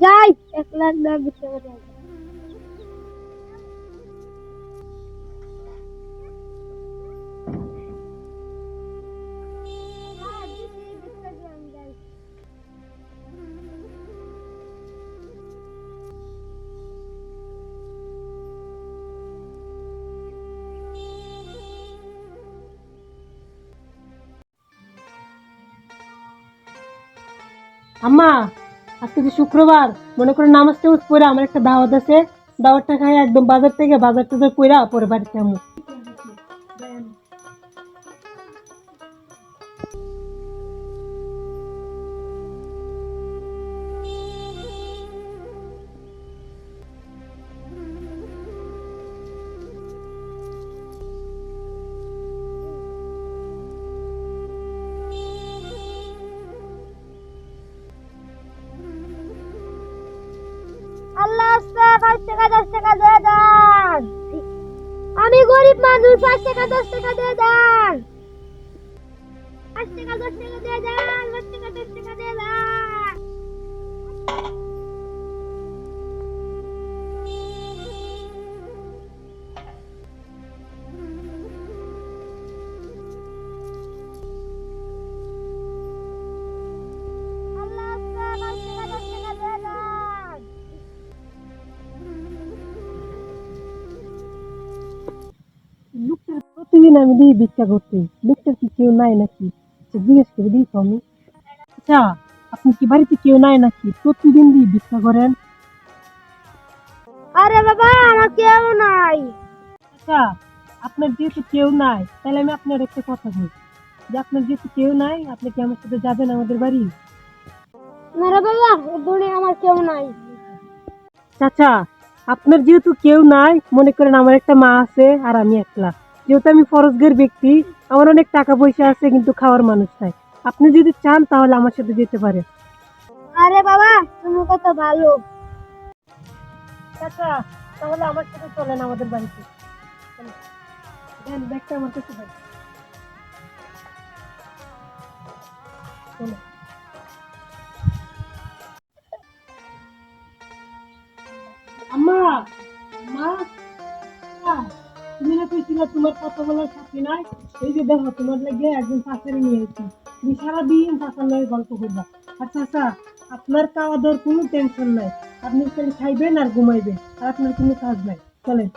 যাই এক লাখ দশ ভিক্ষা করে আম্মা, আজকে যে শুক্রবার, মনে করো নামাজ টামাজ পড়ে আমার একটা দাওয়াত আছে। দাওয়াতটা খাই একদম বাজার থেকে বাজার টাজার পড়া পরে বাড়িতে আমু পাঁচ টাকা, দশ টাকা দিয়ে দেন। আমি গরিব মানুষ, পাঁচ টাকা, দশ টাকা দিয়ে দেন। পাঁচ টাকা, দশ টাকা দিয়ে দেন প্রতিদিন আমি দিই ভিক্ষা করতে। লোকটার কি কেউ নাই নাকি? আচ্ছা, জিজ্ঞেস করে দিই তো আমি। আচ্ছা আপনি কি বাড়িতে কেউ নাই নাকি? প্রতিদিন দিই ভিক্ষা করেন। আরে বাবা আমার কেউ নাই। আচ্ছা আপনার যেহেতু কেউ নাই তাহলে আমি আপনার একটা কথা যে আপনার যেহেতু কেউ নাই আপনি কি আমার সাথে যাবেন আমাদের বাড়ি? না রে বাবা এ আমার কেউ নাই। চাচা আপনার যেহেতু কেউ নাই মনে করেন আমার একটা মা আছে আর আমি একলা। যেহেতু আমি ফরজগার ব্যক্তি, আমার অনেক টাকা পয়সা আছে, কিন্তু খাওয়ার মানুষ নাই। আপনি যদি চান, তাহলে আমার সাথে যেতে পারেন আরে বাবা, তুমি কত ভালো। তাহলে আমার সাথে চলেন আমাদের বাড়িতে। আমার কাছে। আম্মা, মা তুমি না কইছিল তোমার কত বলার সাথী নাই? এই যে দেখো, তোমার লাগে একজন শাশুড়ি নিয়ে এসেছি তুমি সারাদিন শাশুর লগে গল্প করবা। আচ্ছা আচ্ছা আপনার খাওয়া দাওয়ার কোনো টেনশন নাই। আপনি খাইবেন আর ঘুমাইবেন। আর আপনার কোনো কাজ নাই। চলেন।